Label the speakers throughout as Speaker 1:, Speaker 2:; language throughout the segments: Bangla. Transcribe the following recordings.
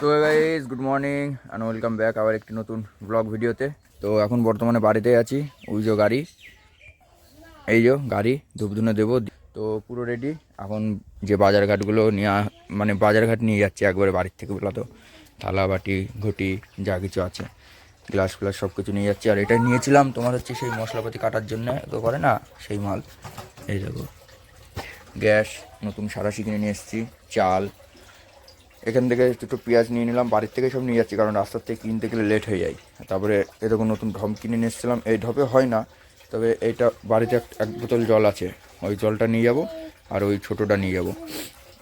Speaker 1: So guys good morning and welcome back আবার একটি নতুন ব্লগ ভিডিওতে। তো, এখন বর্তমানে বাড়িতে আছি, ওই যে গাড়ি। এই যে গাড়ি, ধূপধুনো দেবো। তো, পুরো রেডি এখন যে বাজার ঘাটগুলো নিয়ে মানে বাজার ঘাট নিয়ে যাচ্ছি একবারে বাড়ির থেকে বলা তো। থালা, বাটি, ঘটি, যা কিছু আছে। গ্লাস ফ্লাস সব কিছু নিয়ে যাচ্ছি। আর এটা নিয়েছিলাম তোমার হচ্ছে সেই মশলাপাতি কাটার জন্য, তো করে না? সেই মাল। এই দেখো। গ্যাস, নতুন সারাশি কিনে নিয়ে এসেছি। চাল এখান থেকে দুটো পেঁয়াজ নিয়ে নিলাম, বাড়ির থেকে সব নিয়ে যাচ্ছি, কারণ রাস্তার থেকে কিনতে গেলে লেট হয়ে যায়। তারপরে এরকম নতুন ঢম কিনে নিয়ে এসেছিলাম। এই ঢপে হয় না, তবে এইটা বাড়িতে এক- বোতল জল আছে। ওই জলটা নিয়ে যাব, আর ওই ছোটোটা নিয়ে যাব।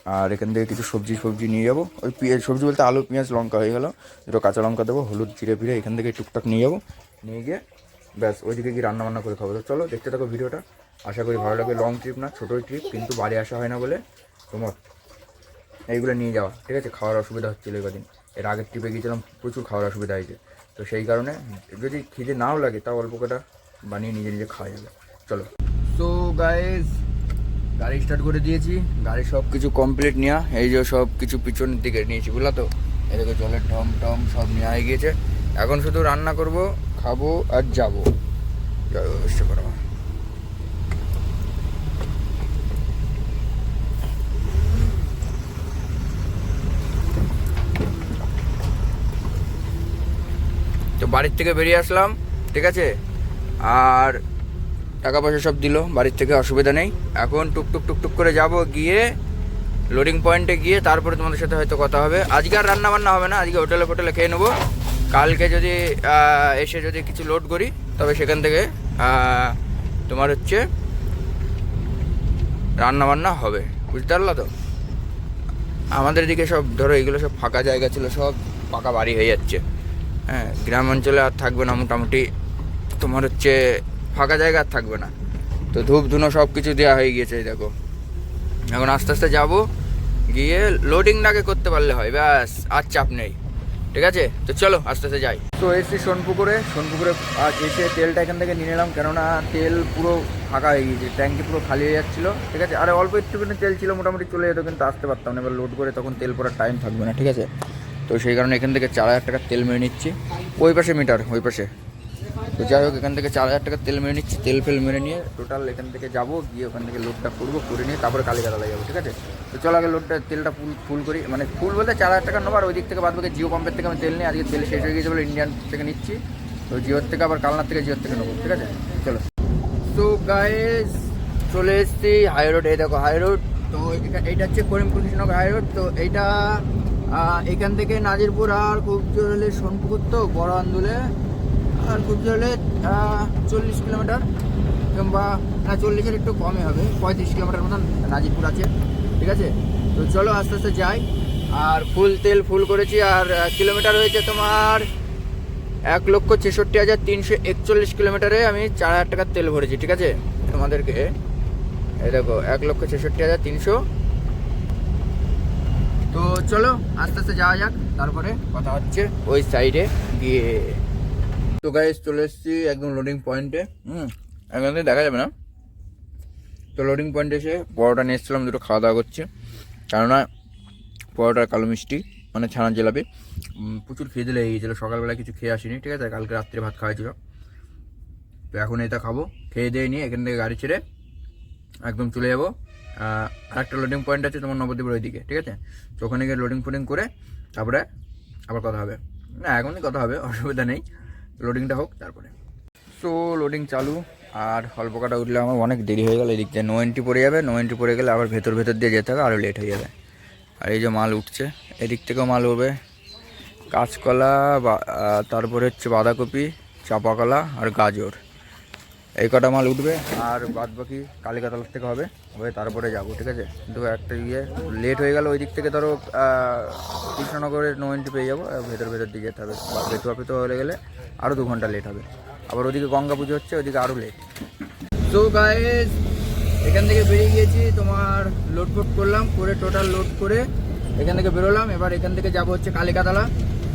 Speaker 1: আর এখান থেকে কিছু সবজি সবজি নিয়ে যাব। ওই পেঁয়াজ সবজি বলতে আলু, পেঁয়াজ, লঙ্কা হয়ে গেল। দুটো কাঁচা লঙ্কা দেবো, হলুদ, জিরে, ফিরে এখান থেকে টুকটাক নিয়ে যাব। নিয়ে গিয়ে ব্যাস, ওইদিকে কি রান্না বান্না করে খাব। তো চলো, দেখতে থাকো ভিডিওটা। আশা করি ভালো লাগে লং ট্রিপ না, ছোটোই ট্রিপ কিন্তু বাড়ি আসা হয় না বলে তোমার এইগুলো নিয়ে যাওয়া। ঠিক আছে? খাওয়ার অসুবিধা হচ্ছিল কদিন। এর আগের ট্রিপে গিয়েছিলাম, প্রচুর খাওয়ার অসুবিধা হয়েছে। তো সেই কারণে যদি খিদে নাও লাগে, তাও অল্প কটা বানিয়ে নিজে নিজে খাওয়া যাবে। চলো। তো গাইজ গাড়ি স্টার্ট করে দিয়েছি। গাড়ি সব কিছু কমপ্লিট নেওয়া এই যে সব কিছু পিছনের দিকে নিয়েছি, বুঝলা তো? এদিকে জলের ঢম টম সব নেওয়া হয়ে গিয়েছে। এখন শুধু রান্না করব, খাব আর যাব। যাব, ব্যবস্থা বাড়ির থেকে বেরিয়ে আসলাম, ঠিক আছে? আর টাকা পয়সা সব দিল, বাড়ির থেকে অসুবিধা নেই। এখন টুকটুক টুকটুক করে যাব গিয়ে লোডিং পয়েন্টে গিয়ে তারপরে তোমাদের সাথে হয়তো কথা হবে। আজকে আর রান্না বান্না হবে না, আজকে হোটেলে ফোটেলে খেয়ে নেব। কালকে যদি এসে যদি কিছু লোড করি, তবে সেখান থেকে তোমার হচ্ছে রান্না বান্না হবে। বুঝতে পারল তো? আমাদের দিকে সব, ধরো এগুলো সব ফাঁকা জায়গা ছিল, সব পাকা বাড়ি হয়ে যাচ্ছে। হ্যাঁ গ্রাম অঞ্চলে আর থাকবে না, মোটামুটি তোমার হচ্ছে ফাঁকা জায়গা আর থাকবে না। তো ধূপ ধুনো সব কিছু দেওয়া হয়ে গিয়েছে দেখো। এখন আস্তে আস্তে যাব, গিয়ে লোডিংটাকে করতে পারলে হয়, ব্যাস, আর চাপ নেই। ঠিক আছে? তো চলো, আস্তে আস্তে যাই। তো এসছি সোনপুকুরে সোনপুকুরে আজ এসে তেলটা এখান থেকে নিয়ে নিলাম, কেননা তেল পুরো ফাঁকা হয়ে গিয়েছে, ট্যাঙ্কি পুরো খালি হয়ে যাচ্ছিল। ঠিক আছে? আর অল্প একটুখানি তেল ছিল, মোটামুটি চলে যেত, কিন্তু আসতে পারতাম না। এবার লোড করে তখন তেল পড়ার টাইম থাকবে না, ঠিক আছে? তো সেই কারণে এখান থেকে চার হাজার টাকার তেল মেরে নিচ্ছি। ওই পাশে মিটার, ওই পাশে। তো যাই হোক, এখান থেকে চার হাজার টাকা তেল মেরে নিচ্ছি, তেল ফেল মেরে নিয়ে টোটাল এখান থেকে যাব, গিয়ে ওখান থেকে লোডটা করব, করে নিয়ে তারপরে কালীকাতলা যাব, ঠিক আছে? তো চলো আগে লোডটা তেলটা ফুল ফুল করি। মানে ফুল বলতে চার হাজার টাকা নেব আর ওই দিক থেকে বাদ বাকি জিও পাম্পের থেকে আমি তেল নিই আজকে তেল শেষ হয়ে গিয়েছে বলে ইন্ডিয়ান থেকে নিচ্ছি। তো জিওর থেকে আবার কালনার থেকে জিওর থেকে নেব, ঠিক আছে? চলো। তো গাইস চলে এসেছি হাই রোড এই দেখো হাই রোড তো এইটা হচ্ছে করিমপুর কৃষ্ণনগর হাই রোড তো এইটা এখান থেকে নাজিরপুর আর খুব জোর হলে সোনপুকুর তো, বড় আন্দোলে। আর খুব জোর হলে চল্লিশ কিলোমিটার কিংবা, না, চল্লিশের একটু কমই হবে, পঁয়ত্রিশ কিলোমিটার মতন নাজিরপুর আছে, ঠিক আছে? তো চলো আস্তে আস্তে যাই। আর ফুল তেল ফুল করেছি, আর কিলোমিটার হয়েছে তোমার এক লক্ষ ছেষট্টি হাজার তিনশো একচল্লিশ কিলোমিটারে আমি চার হাজার টাকার তেল ভরেছি, ঠিক আছে? তোমাদেরকে, এই দেখো, এক লক্ষ ছেষট্টি হাজার তিনশো তো চলো, আস্তে আস্তে যাওয়া যাক, তারপরে কথা হচ্ছে ওই সাইডে গিয়ে। তো গাইস চলে এসেছি একদম লোডিং পয়েন্টে হুম থেকে দেখা যাবে না। তো লোডিং পয়েন্টে এসে পরোটা নিয়ে এসেছিলাম, দুটো খাওয়া দাওয়া করছে। কেননা পরোটার কালো মিষ্টি মানে ছানা জিলাপি প্রচুর খিদে লেগে গিয়েছিল সকালবেলা কিছু খেয়ে আসিনি, ঠিক আছে? কালকে রাত্রে ভাত খাওয়াইছিল তো এখন এটা খাব, খেয়ে দিয়ে নিয়ে এখান থেকে গাড়ি ছেড়ে একদম চলে যাব। আরেকটা লোডিং পয়েন্ট আছে তোমার নবদ্বীপের ওইদিকে, ঠিক আছে? তো ওখানে গিয়ে লোডিং ফোডিং করে তারপরে আবার কথা হবে। না এখনই কথা হবে, অসুবিধা নেই। লোডিংটা হোক, তারপরে। সো লোডিং চালু, আর অল্প কাটা উঠলে আমার অনেক দেরি হয়ে গেল এদিক দিয়ে। নো এন্ট্রি পড়ে যাবে নো এন্ট্রি পড়ে গেলে আবার ভেতর ভেতর দিয়ে যেতে হবে আরও লেট হয়ে যাবে। আর এই যে মাল উঠছে, এদিক থেকেও মাল উঠবে। কাঁচকলা বা- তারপরে হচ্ছে বাঁধাকপি, চাপাকলা আর গাজর। এই কটা মাল উঠবে আর বাদ বাকি কালিকাতলার থেকে হবে। হয়ে তারপরে যাব, ঠিক আছে? দু একটা ইয়ে লেট হয়ে গেল ওই দিক থেকে ধরো কৃষ্ণনগরের নো এন্ট্রি পেয়ে যাব ভেতর ভেতর দিকে যেতে হবে বা বেতুয়া পেতো হলে গেলে আরও দু ঘণ্টা লেট হবে। আবার ওদিকে গঙ্গা পুজো হচ্ছে, ওদিকে আরও লেট সো গাইস এখান থেকে বেরিয়ে গিয়েছি, তোমার লোড করলাম, করে টোটাল লোড করে এখান থেকে বেরোলাম। এবার এখান থেকে যাব হচ্ছে কালিকাতলা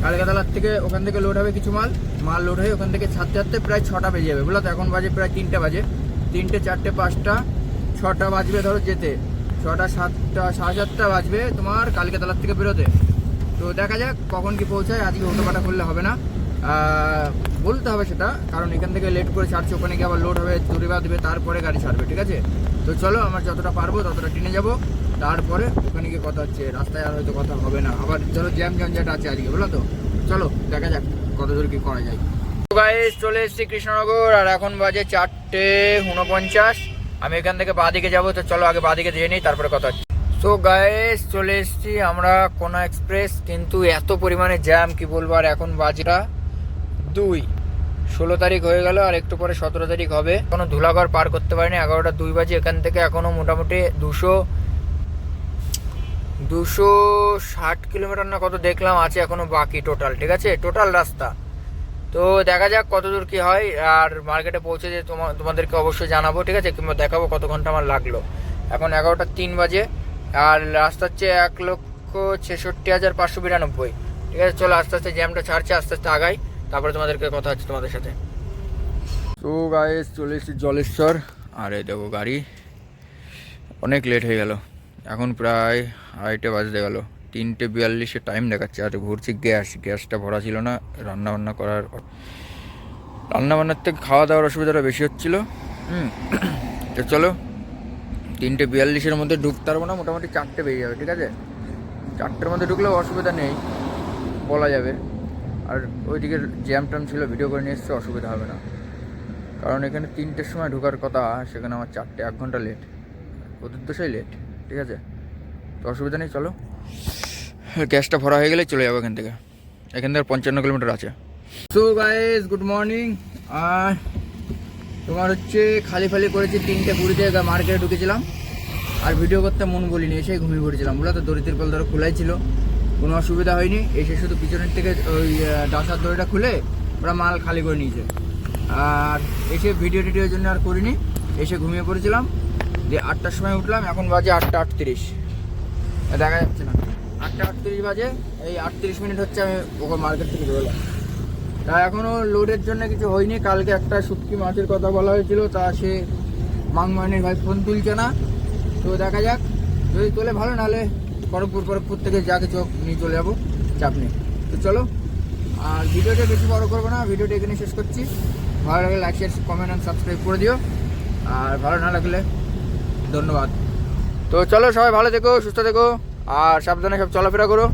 Speaker 1: কালিকাতলার থেকে ওখান থেকে লোড হবে কিছু মাল মাল লোড হয়ে ওখান থেকে ছাড়তে ছাড়তে প্রায় ছটা বেজে যাবে। বুঝলো তো? এখন বাজে প্রায় তিনটে বাজে। তিনটে, চারটে, পাঁচটা, ছটা বাজবে ধরো যেতে। ছটা, সাতটা, সাড়ে সাতটা বাজবে তোমার কালিকাতলার থেকে বেরোতে। তো দেখা যাক কখন কি পৌঁছায়। আজকে হুটোপাটা করলে হবে না। বলতে হবে সেটা, কারণ এখান থেকে লেট করে ছাড়ছে। ওখানে গিয়ে আবার লোড হবে দূরে দেবে তারপরে গাড়ি ছাড়বে, ঠিক আছে? তো চলো, আমার যতটা পারব ততটা টেনে যাব। তারপরে ওখানে গিয়ে কথা হচ্ছে, রাস্তায় আর হয়তো কথা হবে না। আবার চলো জ্যাম ঝঞ্ঝাট আছে আজকে, বলো তো? চলো, দেখা যাক কত দূর কি করা যায়। চলে এসেছি কৃষ্ণনগর, আর এখন বাজে চারটে উনপঞ্চাশ। আমি এখান থেকে বাদিকে যাব, তো চলো আগে বাদিকে দিয়ে নিই, তারপরে কথা হচ্ছে। তো গাইস চলে এসেছি আমরা কোনা এক্সপ্রেস কিন্তু এত পরিমাণে জ্যাম কি বলব, আর এখন বাজটা দুই। ষোলো তারিখ হয়ে গেল, আর একটু পরে সতেরো তারিখ হবে। কোনো ধুলাঘর পার করতে পারিনি, এগারোটা দুই বাজে, এখান থেকে এখনও মোটামুটি দুশো দুশো ষাট কিলোমিটার না কত দেখলাম আছে এখনও বাকি টোটাল ঠিক আছে? টোটাল রাস্তা। তো দেখা যাক কত দূর কি হয়, আর মার্কেটে পৌঁছে যে তোমা, তোমাদেরকে অবশ্যই জানাব, ঠিক আছে? কিংবা দেখাবো কত ঘণ্টা আমার লাগল। এখন এগারোটা তিন বাজে, আর রাস্তা হচ্ছে এক লক্ষ ছেষট্টি হাজার পাঁচশো বিরানব্বই, ঠিক আছে? চলো আস্তে আস্তে জ্যামটা ছাড়ছে, আস্তে আস্তে আগাই, তারপরে তোমাদেরকে কথা হচ্ছে তোমাদের সাথে। তো গাইস চলে এসেছি জলেশ্বর, আর দেখো গাড়ি, অনেক লেট হয়ে গেল। এখন প্রায় আড়াইটে বাজতে গেল। তিনটে বিয়াল্লিশে টাইম দেখাচ্ছে। আর ঘুরছি গ্যাস। গ্যাসটা ভরা ছিল না। রান্না বান্না করার রান্না বান্নার থেকে খাওয়া দাওয়ার অসুবিধাটা বেশি হচ্ছিল। তো চলো, তিনটে বিয়াল্লিশের মধ্যে ঢুকতে পারব না। মোটামুটি চারটে বেজে যাবে, ঠিক আছে? চারটের মধ্যে ঢুকলেও অসুবিধা নেই, বলা যাবে। আর ওইদিকে জ্যাম ট্যাম ছিল ভিডিও করে নিয়ে এসছে, অসুবিধা হবে না। কারণ এখানে তিনটের সময় ঢোকার কথা, সেখানে আমার চারটে, এক ঘণ্টা লেট ওদের দোষাই লেট ঠিক আছে? তো অসুবিধা নেই, চলো। গ্যাসটা ভরা হয়ে গেলে চলে যাব এখান থেকে। এখান থেকে পঞ্চান্ন কিলোমিটার আছে। সো গাইজ গুড মর্নিং আর তোমার হচ্ছে খালি ফালি করেছি তিনটে কুড়িতে মার্কেটে ঢুকেছিলাম। আর ভিডিও করতে মন বলিনি এসে ঘুমিয়ে পড়েছিলাম। বুঝলো তো দড়িতির কল ধরো খোলাই ছিল। কোনো অসুবিধা হয়নি। এসে শুধু পিছনের থেকে ওই ডাসার দড়িটা খুলে ওরা মাল খালি করে নিয়েছে। আর এসে ভিডিও টিডিওর জন্য আর করিনি। এসে ঘুমিয়ে পড়েছিলাম। দিয়ে আটটার সময় উঠলাম, এখন বাজে আটটা আটত্রিশ। দেখা যাচ্ছে না। আটটা আটত্রিশ বাজে, এই আটত্রিশ মিনিট হচ্ছে আমি ওখানে মার্কেট থেকে বেরোলাম। তা এখনও লোডের জন্য কিছু হয়নি, কালকে একটা শুটকি মাছের কথা বলা হয়েছিল, তা সে মাংমানির ভাই ফোন তুলছে না। তো দেখা যাক, যদি তোলে ভালো, নাহলে খড়গপুর খড়গপুর থেকে যা কিছু নিয়ে চলে যাব, চাপ নেই। তো চলো, আর ভিডিওটা বেশি বড় করব না, ভিডিওটা এখানে শেষ করছি। ভালো লাগলে like share comment and subscribe করে দিও। আর ভালো না লাগলে ধন্যবাদ। তো চলো সবাই ভালো থেকো সুস্থ থেকো আর সাবধানে সব চলাফেরা করো।